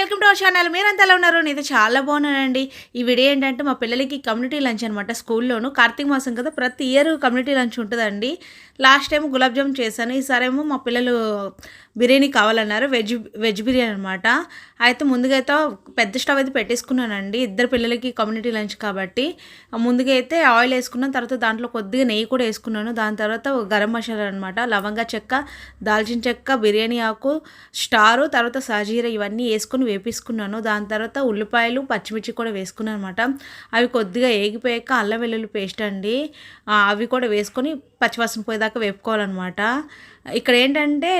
Welcome to our channel. మీరంతా ఎలా ఉన్నారు? నేను చాలా బాగున్నానండి. ఈ వీడియో ఏంటంటే మా పిల్లలకి కమ్యూనిటీ లంచ్ అనమాట స్కూల్లోను. కార్తీక మాసం కదా ప్రతి ఇయర్ కమ్యూనిటీ లంచ్ ఉంటుందండి. లాస్ట్ టైం గులాబ్ జామ్ చేశాను. ఈసారేమో మా పిల్లలు బిర్యానీ కావాలన్నారు. వెజ్ వెజ్ బిర్యానీ అనమాట అయితే ముందుగా అయితే పెద్ద స్టవ్ అయితే పెట్టేసుకున్నానండి. ఇద్దరు పిల్లలకి కమ్యూనిటీ లంచ్ కాబట్టి. ముందుగా అయితే ఆయిల్ వేసుకున్నాను. తర్వాత దాంట్లో కొద్దిగా నెయ్యి కూడా వేసుకున్నాను. దాని తర్వాత గరం మసాలా అనమాట లవంగా చెక్క దాల్చిన చెక్క బిర్యానీ ఆకు స్టారు తర్వాత సాజీర ఇవన్నీ వేసుకుని వేపించుకున్నాను దాని తర్వాత ఉల్లిపాయలు పచ్చిమిర్చి కూడా వేసుకున్నాను అనమాట అవి కొద్దిగా ఏగిపోయాక అల్లం వెల్లుల్లి పేస్ట్ అండి. అవి కూడా వేసుకొని పచ్చివాసన పోయేదాకా వేపుకోవాలన్నమాట. ఇక్కడ ఏంటంటే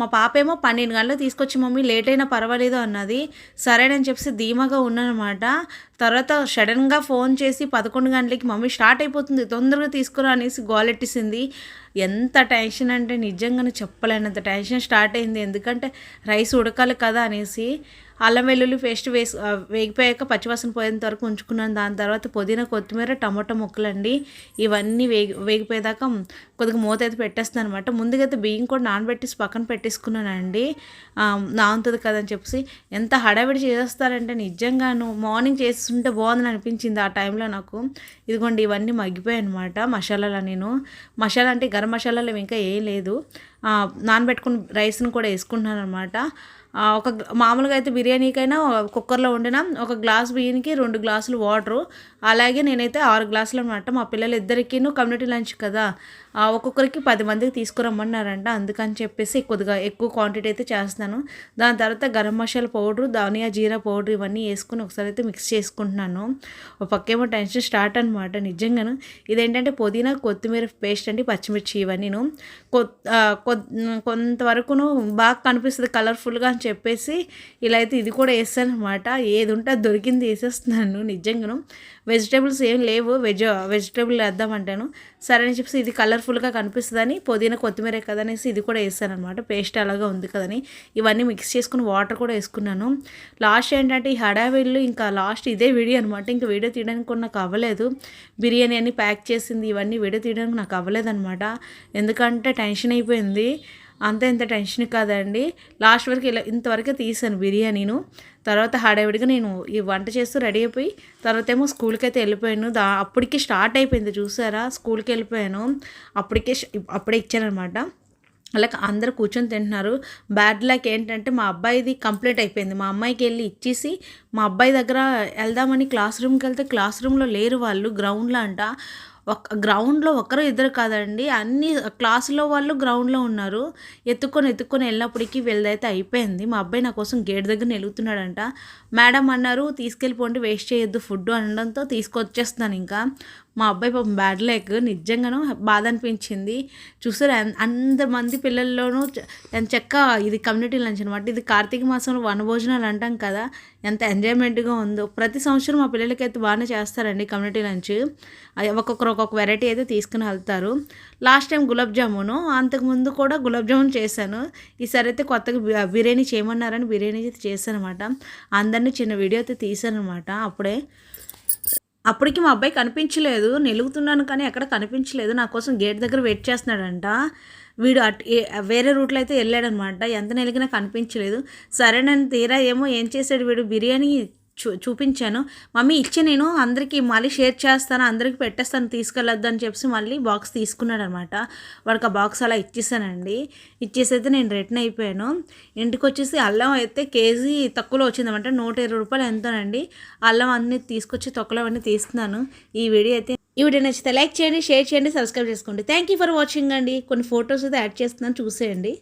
మా పాప ఏమో పన్నెండు గంటలు తీసుకొచ్చి మమ్మీ లేట్ అయినా పర్వాలేదు అన్నది. సరేనని చెప్పేసి ధీమాగా ఉన్నానమాట తర్వాత సడన్గా ఫోన్ చేసి పదకొండు గంటలకి మమ్మీ స్టార్ట్ అయిపోతుంది తొందరగా తీసుకురా అనేసి గోలెట్టేసింది ఎంత టెన్షన్ అంటే నిజంగానే చెప్పలేనంత టెన్షన్ స్టార్ట్ అయింది. ఎందుకంటే రైస్ ఉడకాలి కదా అనేసి అల్లం వెల్లుల్లి పేస్ట్ వేసి వేగిపోయాక పచ్చివాసన పోయేంత వరకు ఉంచుకున్నాను. దాని తర్వాత పుదీనా కొత్తిమీర టమాటో ముక్కలండి. ఇవన్నీ వేగి వేగిపోయేదాకా కొద్దిగా మూత అయితే పెట్టేస్తాను అనమాట ముందుగా అయితే బియ్యం కూడా నానబెట్టేసి పక్కన పెట్టేసుకున్నానండి. ఆ, నానుతుంది కదా అని చెప్పేసి ఎంత హడావిడి చేస్తారంటే నిజంగాను మార్నింగ్ చేసి చేస్తుంటే బాగుందని అనిపించింది ఆ టైంలో నాకు. ఇదిగోండి ఇవన్నీ మగ్గిపోయాయి అనమాట మసాలాలు. నేను మసాలా అంటే గరం మసాలాలు ఇంకా ఏం లేదు. నానబెట్టుకుని రైస్ని కూడా వేసుకుంటున్నాను అనమాట ఒక మామూలుగా అయితే బిర్యానీకైనా కుక్కర్లో వండిన ఒక గ్లాస్ బియ్యానికి రెండు గ్లాసులు వాటరు. అలాగే నేనైతే ఆరు గ్లాసులు అనమాట మా పిల్లలు ఇద్దరికీను కమ్యూనిటీ లంచ్ కదా. ఒక్కొక్కరికి పది మందికి తీసుకురమ్మన్నారంట. అందుకని చెప్పేసి కొద్దిగా ఎక్కువ క్వాంటిటీ అయితే చేస్తున్నాను. దాని తర్వాత గరం మసాలా పౌడర్ ధనియా జీరా పౌడర్ ఇవన్నీ వేసుకుని ఒకసారి అయితే మిక్స్ చేసుకుంటున్నాను. ఒక పక్కేమో టెన్షన్ స్టార్ట్ అనమాట నిజంగాను. ఇదేంటంటే పుదీనా కొత్తిమీర పేస్ట్ అండి పచ్చిమిర్చి ఇవన్నీను. కొ- కొంతవరకును బాగా కనిపిస్తుంది కలర్ఫుల్గా అని చెప్పేసి ఇలా అయితే ఇది కూడా వేస్తాను అనమాట ఏది ఉంటే అది దొరికింది వేసేస్తున్నాను నిజంగాను. వెజిటేబుల్స్ ఏం లేవు. వెజ్ వెజిటేబుల్ వేద్దామంటాను సరే అని చెప్పేసి ఇది కలర్ఫుల్గా కనిపిస్తుందని పుదీనా కొత్తిమీర కదా అనేసి ఇది కూడా వేస్తాను అనమాట పేస్ట్ అలాగా ఉంది కదని. ఇవన్నీ మిక్స్ చేసుకుని వాటర్ కూడా వేసుకున్నాను. లాస్ట్ ఏంటంటే ఈ హడావిళ్ళు ఇంకా లాస్ట్ ఇదే వీడియో అనమాట ఇంకా వీడియో తీయడానికి కూడా నాకు అవ్వలేదు. బిర్యానీ అన్ని ప్యాక్ చేసింది ఇవన్నీ వీడియో తీయడానికి నాకు అవ్వలేదు అనమాట ఎందుకంటే టెన్షన్ అయిపోయింది. అంత ఇంత టెన్షన్ కాదండి. లాస్ట్ వరకు ఇలా ఇంతవరకే తీసాను బిర్యానీను. తర్వాత హడావిడిగా నేను ఈ వంట చేస్తూ రెడీ అయిపోయి తర్వాత ఏమో స్కూల్కి అయితే వెళ్ళిపోయాను. దా అప్పటికి స్టార్ట్ అయిపోయింది చూసారా? స్కూల్కి వెళ్ళిపోయాను. అప్పటికే అప్పుడే ఇచ్చానమాట అలా అందరూ కూర్చొని తింటున్నారు. బ్యాడ్ లక్ ఏంటంటే మా అబ్బాయిది కంప్లీట్ అయిపోయింది. మా అమ్మాయికి వెళ్ళి ఇచ్చేసి మా అబ్బాయి దగ్గర వెళ్దామని క్లాస్ రూమ్కి వెళ్తే క్లాస్ రూమ్లో లేరు వాళ్ళు. గ్రౌండ్లో అంట. ఒక గ్రౌండ్లో ఒకరు ఇద్దరు కాదండి. అన్ని క్లాసులో వాళ్ళు గ్రౌండ్లో ఉన్నారు. ఎత్తుకొని ఎత్తుకొని వెళ్ళినప్పటికీ వీళ్ళదైతే అయిపోయింది. మా అబ్బాయి నా కోసం గేట్ దగ్గర నిలుగుతున్నాడంట మేడం అన్నారు తీసుకెళ్ళిపోండి వేస్ట్ చేయొద్దు ఫుడ్ అనడంతో తీసుకొచ్చేస్తున్నాను ఇంకా. మా అబ్బాయి పాపం బ్యాడ్ లేక్. నిజంగాను బాధ అనిపించింది. చూసారు అంతమంది పిల్లల్లోనూ చ- ఎంత ఇది కమ్యూనిటీ లంచ్ అనమాట ఇది కార్తీక మాసంలో వనభోజనాలు అంటాం కదా ఎంత ఎంజాయ్మెంట్గా ఉందో. ప్రతి సంవత్సరం మా పిల్లలకైతే బాగానే చేస్తారండి కమ్యూనిటీ లంచ్. ఒక్కొక్కరు ఒక్కొక్క వెరైటీ అయితే తీసుకుని వెళ్తారు. లాస్ట్ టైం గులాబ్ జామును అంతకుముందు కూడా గులాబ్ జామున్ చేశాను. ఈసారి అయితే కొత్తగా బిర్యానీ చేయమన్నారని బిర్యానీ అయితే చేశాను అనమాట అందరినీ చిన్న వీడియో అయితే తీశాను అనమాట అప్పుడే. అప్పటికి మా అబ్బాయి కనిపించలేదు. నిలుగుతున్నాను కానీ ఎక్కడ కనిపించలేదు. నా కోసం గేట్ దగ్గర వెయిట్ చేస్తున్నాడంట. వీడు అట్ ఏ- వేరే రూట్లో అయితే వెళ్ళాడనమాట. ఎంత నెలిగినా కనిపించలేదు. సరేనని తీరా ఏమో ఏం చేశాడు వీడు? బిర్యానీ చూ చూపించాను. మమ్మీ ఇచ్చి నేను అందరికీ మళ్ళీ షేర్ చేస్తాను అందరికీ పెట్టేస్తాను తీసుకెళ్ళొద్దు అని చెప్పి మళ్ళీ బాక్స్ తీసుకున్నాడు అనమాట వాడికి ఆ బాక్స్ అలా ఇచ్చేసానండి. ఇచ్చేసైతే నేను రిటర్న్ అయిపోయాను. ఇంటికి వచ్చేసి అల్లం అయితే కేజీ తక్కువలో వచ్చిందన్నమాట నూట ఇరవై రూపాయలు ఎంతోనండి. అల్లం అన్నీ తీసుకొచ్చి తొక్కలో అన్నీ తీస్తున్నాను. ఈ వీడియో అయితే ఈ వీడియో నచ్చితే లైక్ చేయండి షేర్ చేయండి సబ్స్క్రైబ్ చేసుకోండి. థ్యాంక్ యూ ఫర్ వాచింగ్ అండి. కొన్ని ఫొటోస్ అయితే యాడ్ చేస్తున్నాను చూసేయండి.